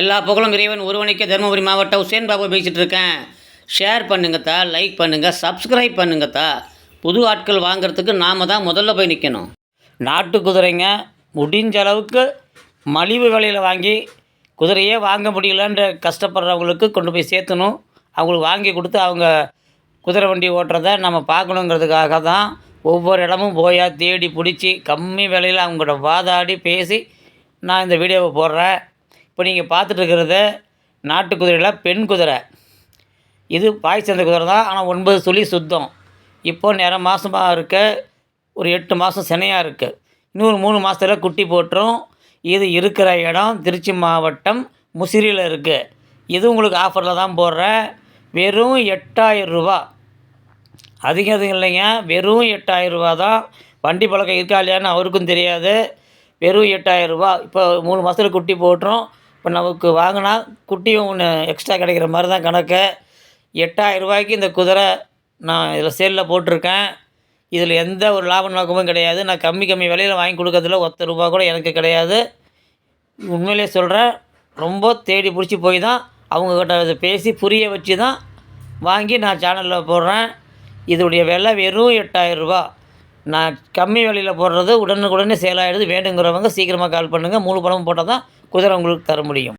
எல்லா புகழும் இறைவன் ஒருவனுக்கே தருமபுரி மாவட்டம் உசேன் பாபு பேசிகிட்டு இருக்கேன். ஷேர் பண்ணுங்கத்தா லைக் பண்ணுங்கள் சப்ஸ்கிரைப் பண்ணுங்கத்தா புது ஆட்கள் வாங்குறதுக்கு நாம் தான் முதல்ல போய் நிற்கணும் நாட்டு குதிரைங்க முடிஞ்ச அளவுக்கு மலிவு விலையில் வாங்கி குதிரையே வாங்க முடியலன்ற கஷ்டப்படுறவங்களுக்கு கொண்டு போய் சேர்த்தணும். அவங்களுக்கு வாங்கி கொடுத்து அவங்க குதிரை வண்டி ஓட்டுறத நம்ம பார்க்கணுங்கிறதுக்காக தான் ஒவ்வொரு இடமும் போயா தேடி பிடிச்சி கம்மி விலையில் அவங்களோட வாதாடி பேசி நான் இந்த வீடியோவை போடுறேன். இப்போ நீங்கள் பார்த்துட்டுருக்கிறத நாட்டு குதிரையில் பெண் குதிரை. இது பாய் சேர்ந்த குதிரை தான். ஆனால் ஒன்பது சுழி சுத்தம். இப்போது நிற மாதமாக இருக்க ஒரு எட்டு மாதம் சினையாக இருக்குது இன்னொரு மூணு மாதத்துல குட்டி போட்டுரும். இது இருக்கிற இடம் திருச்சி மாவட்டம் முசிறியில் இருக்குது இது உங்களுக்கு ஆஃபரில் தான் போடுறேன். வெறும் எட்டாயிரம் ரூபா. அதிகம் அதிகம் இல்லைங்க. வெறும் எட்டாயிரம் ரூபா தான். வண்டி பழக்கம் இருக்கா இல்லையான்னு அவருக்கும் தெரியாது. வெறும் எட்டாயிரம் ரூபா. இப்போ மூணு மாதத்துல குட்டி போட்டுரும். இப்போ நமக்கு வாங்கினா குட்டியும் ஒன்று எக்ஸ்ட்ரா கிடைக்கிற மாதிரி தான் கணக்கு. எட்டாயிரம் ரூபாய்க்கு இந்த குதிரை நான் இதில் சேலில் போட்டிருக்கேன். இதில் எந்த ஒரு லாப நோக்கமும் கிடையாது. நான் கம்மி கம்மி விலையில் வாங்கி கொடுக்கறதுல ஒத்த ரூபா கூட எனக்கு கிடையாது. உண்மையிலே சொல்கிறேன் ரொம்ப தேடி பிடிச்சி போய் தான் அவங்கக்கிட்ட இதை பேசி புரிய வச்சு தான் வாங்கி நான் சேனலில் போடுறேன். இதோடைய விலை வெறும் எட்டாயிரம் ரூபா. நான் கம்மி விலையில் போடுறது உடனுக்குடனே சேல் ஆகிடுது வேணுங்கிறவங்க சீக்கிரமாக கால் பண்ணுங்கள் மூணு பணமும் போட்டால் தான் குதிரை உங்களுக்கு தர முடியும்.